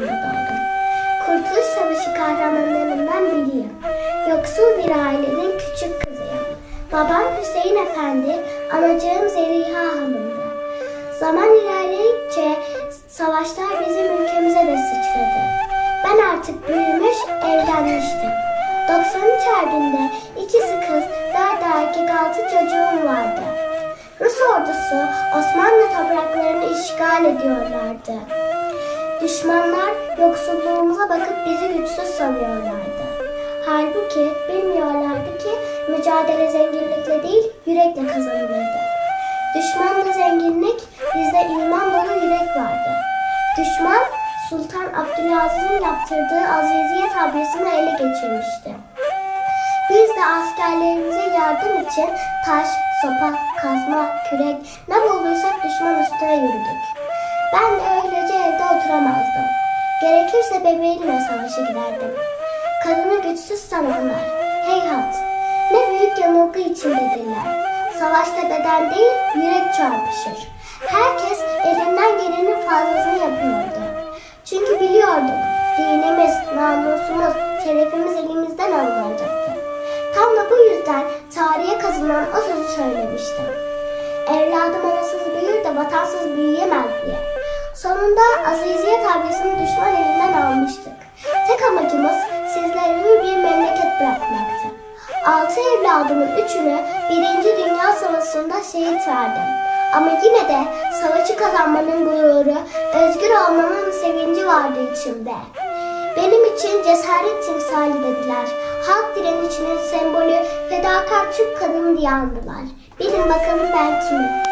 yoluna. Kurtuluş Savaşı kahramanlarından biriyim. Yoksul bir ailenin küçük kızıyım. Babam Hüseyin Efendi, anacığım Zeliha Hanım'dı. Zaman ilerledikçe savaşlar bizim ülkemize de sıçradı. Ben artık büyümüş, evlenmiştim. 93 erdinde ikisi kız, dört erkek altı çocuğum vardı. Rus ordusu Osmanlı topraklarını işgal ediyorlardı. Düşmanlar yoksulluğumuza bakıp bizi güçsüz sanıyorlardı. Halbuki bilmiyorlardı ki mücadele zenginlikle değil yürekle kazanılırdı. Düşmanla zenginlik bizde iman dolu yürek vardı. Düşman Sultan Abdülaziz'in yaptırdığı Aziziye tabyasını ele geçirmişti. Biz de askerlerimize yardım için taş, sopa, kazma, kürek ne bulduysak düşman üstüne yürüdük. Ben de. Gerekirse bebeğimle savaşa giderdim. Kadını güçsüz sananlar, heyhat, ne büyük yanılgı içindedirler. Savaşta beden değil, yürek çarpışır. Herkes elinden gelenin fazlasını yapıyordu. Çünkü biliyorduk, dinimiz, namusumuz, şerefimiz elimizden alınacaktı. Tam da bu yüzden tarihe kazınan o sözü söylemiştim. Evladım anasız büyür de vatansız büyüyemez diye. Sonunda Aziziye tabyasını almıştık. Tek amacımız sizlere hür bir memleket bırakmaktı. Altı evladımın üçünü Birinci Dünya Savaşı'nda şehit verdim. Ama yine de savaşı kazanmanın gururu, özgür olmanın sevinci vardı içimde. Benim için cesaret timsali dediler. Halk direnişinin sembolü fedakar Türk kadını diye andılar. Bilin bakalım ben kimim?